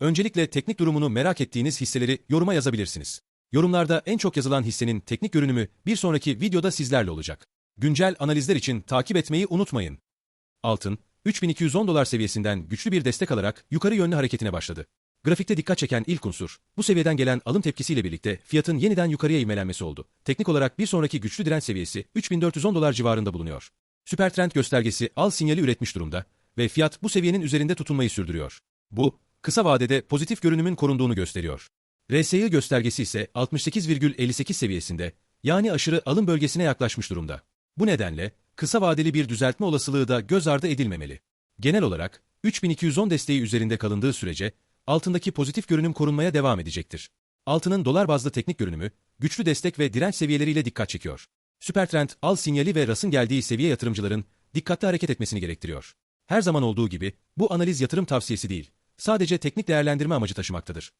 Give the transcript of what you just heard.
Öncelikle teknik durumunu merak ettiğiniz hisseleri yoruma yazabilirsiniz. Yorumlarda en çok yazılan hissenin teknik görünümü bir sonraki videoda sizlerle olacak. Güncel analizler için takip etmeyi unutmayın. Altın, 3210 dolar seviyesinden güçlü bir destek alarak yukarı yönlü hareketine başladı. Grafikte dikkat çeken ilk unsur, bu seviyeden gelen alım tepkisiyle birlikte fiyatın yeniden yukarıya ivmelenmesi oldu. Teknik olarak bir sonraki güçlü direnç seviyesi 3410 dolar civarında bulunuyor. Süpertrend göstergesi al sinyali üretmiş durumda ve fiyat bu seviyenin üzerinde tutunmayı sürdürüyor. Bu, kısa vadede pozitif görünümün korunduğunu gösteriyor. RSI göstergesi ise 68,58 seviyesinde, yani aşırı alım bölgesine yaklaşmış durumda. Bu nedenle, kısa vadeli bir düzeltme olasılığı da göz ardı edilmemeli. Genel olarak, 3210 desteği üzerinde kalındığı sürece, altındaki pozitif görünüm korunmaya devam edecektir. Altının dolar bazlı teknik görünümü, güçlü destek ve direnç seviyeleriyle dikkat çekiyor. Süpertrend, al sinyali ve RAS'ın geldiği seviye yatırımcıların dikkatli hareket etmesini gerektiriyor. Her zaman olduğu gibi, bu analiz yatırım tavsiyesi değil, sadece teknik değerlendirme amacı taşımaktadır.